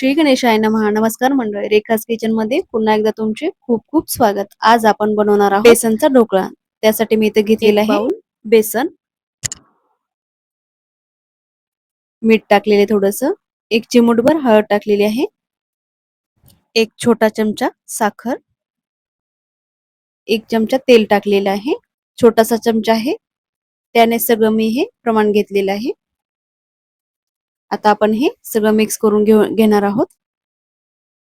श्री गणेशाय नमः. नमस्कार मंडळी रेखास किचनमध्ये पुन्हा एकदा तुमचे खूप खूप स्वागत. आज आपण बनवणार आहोत बेसनचा ढोकळा. त्यासाठी मी इथे घेतलेला आहे बेसन. मीठ टाकलेले थोडस. एक चिमूटभर हळद टाकलेली आहे. एक छोटा चमचा साखर. एक चमचा तेल टाकलेलं आहे. छोटासा चमचा आहे. त्याने सगळं मी हे प्रमाण घेतलेलं आहे. आता आपण हे सगळं मिक्स करून घेऊ घेणार आहोत.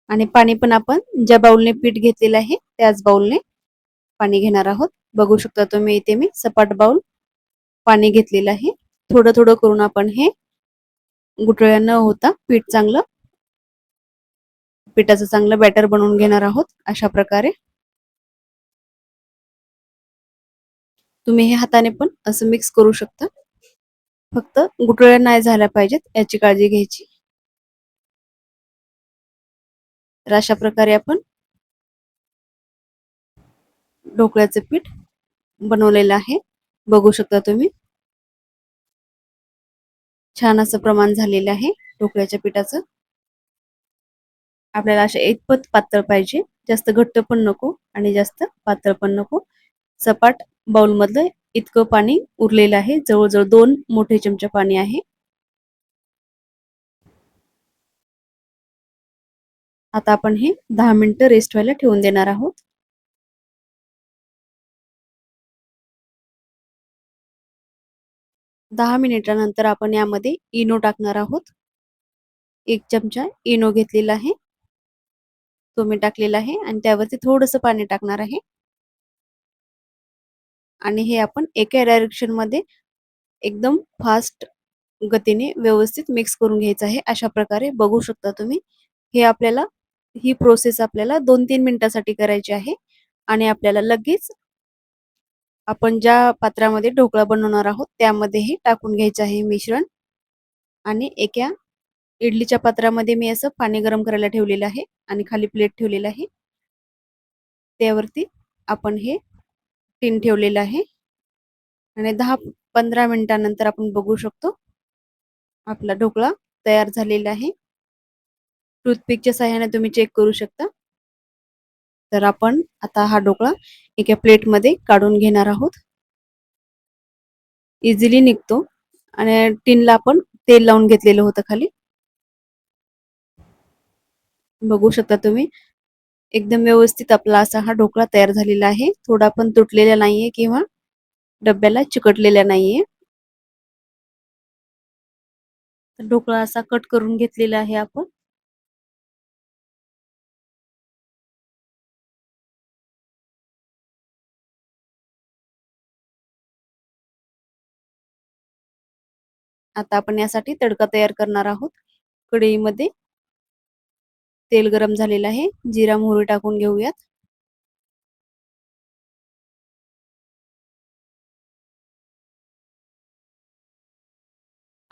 आणि पाणी पण आपण ज्या बाउलने पीठ घेतलेलं आहे त्याच बाउलने पाणी घेणार आहोत. बघू शकता तुम्ही इथे मी सपाट बाउल पाणी घेतलेलं आहे. थोडं थोडं करून आपण हे गुटळ्या न होता पीठ चांगलं पिठाचं चांगलं बॅटर बनवून घेणार आहोत अशा प्रकारे. तुम्ही हे हाताने पण असं मिक्स करू शकता. फक्त गुटळ्या नाही झाल्या पाहिजेत याची काळजी घ्यायची. तर अशा प्रकारे आपण ढोकळ्याचं पीठ बनवलेलं आहे. बघू शकता तुम्ही. छान असं प्रमाण झालेलं आहे ढोकळ्याच्या पिठाचं. आपल्याला अशा एकपत पातळ पाहिजे. जास्त घट्ट पण नको आणि जास्त पातळ पण नको. सपाट बाउल मधलं इतकं पाणी उरलेलं आहे. जवळजवळ दोन मोठे चमचे पाणी आहे. आता आपण हे दहा मिनिटं रेस्ट व्हायला ठेवून देणार आहोत. दहा मिनिटानंतर आपण यामध्ये इनो टाकणार आहोत. एक चमचा इनो घेतलेला आहे. तो मी टाकलेला आहे आणि त्यावरती थोडस पाणी टाकणार आहे. आणि हे आपण एका डायरेक्शनमध्ये एकदम फास्ट गतीने व्यवस्थित मिक्स करून घ्यायचं आहे अशा प्रकारे बघू शकता तुम्ही. हे आपल्याला ही प्रोसेस आपल्याला दोन तीन मिनिटासाठी करायची आहे आणि आपल्याला लगेच आपण ज्या पात्रामध्ये ढोकळा बनवणार आहोत त्यामध्ये हे टाकून घ्यायचं आहे मिश्रण. आणि एका इडलीच्या पात्रामध्ये मी असं पाणी गरम करायला ठेवलेलं आहे आणि खाली प्लेट ठेवलेलं आहे. त्यावरती आपण हे टीन ठेवलेलं आहे. आणि दहा पंधरा मिनिटानंतर आपण बघू शकतो. आपला ढोकळा तयार झालेला आहे. टूथपिकच्या सहाय्याने तुम्ही चेक करू शकता. तर आपण आता हा ढोकळा एका प्लेटमध्ये काढून घेणार आहोत. इझिली निघतो. आणि टीनला आपण तेल लावून घेतलेलं होतं खाली. बघू शकता तुम्ही. एकदम व्यवस्थित आपला असा हा ढोकळा तयार झालेला आहे. थोडा पण तुटलेला नाहीये किंवा डब्याला चिकटलेला नाहीये. ढोकळा असा कट करून घेतलेला आहे आपण. आता आपण यासाठी तडका तयार करणार आहोत. कढईमध्ये तेल गरम झालेलं आहे. जिरा मोहरी टाकून घेऊयात.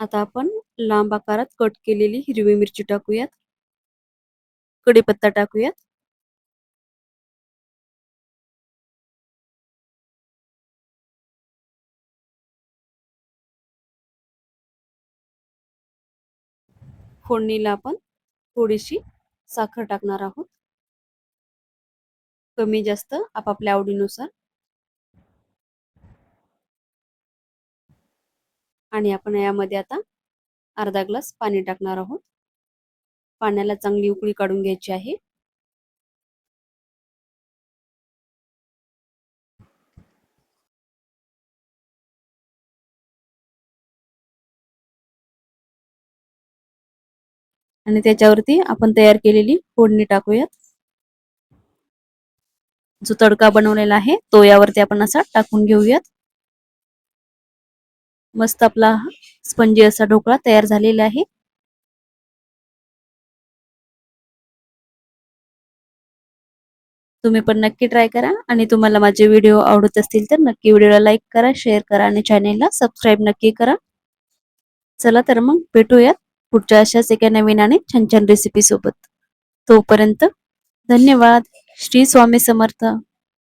आता आपण लांब आकारात कट केलेली हिरवी मिरची टाकूयात. कढीपत्ता टाकूयात. फोडणीला आपण थोडीशी साखर टाकणार आहोत. कमी जास्त आपापल्या आवडीनुसार. आणि आपण यामध्ये आता अर्धा ग्लास पाणी टाकणार आहोत. पाण्याला चांगली उकळी काढून घ्यायची आहे. आणि त्याच्यावरती आपण तयार केलेली फोडणी टाकूयात. जो तडका बनवलेला आहे तो यावरती आपण असा टाकून घेऊयात. मस्त आपला स्पंजी असा ढोकळा तयार झालेला आहे. तुम्ही पण नक्की ट्राय करा आणि तुम्हाला माझे व्हिडिओ आवडत असतील तर नक्की व्हिडिओला लाईक करा शेअर करा आणि चॅनेलला सबस्क्राईब नक्की करा. चला तर मग भेटूयात. पुढच्या अशाच एका नवीन आणि छान छान रेसिपी सोबत. तोपर्यंत धन्यवाद. श्री स्वामी समर्थ.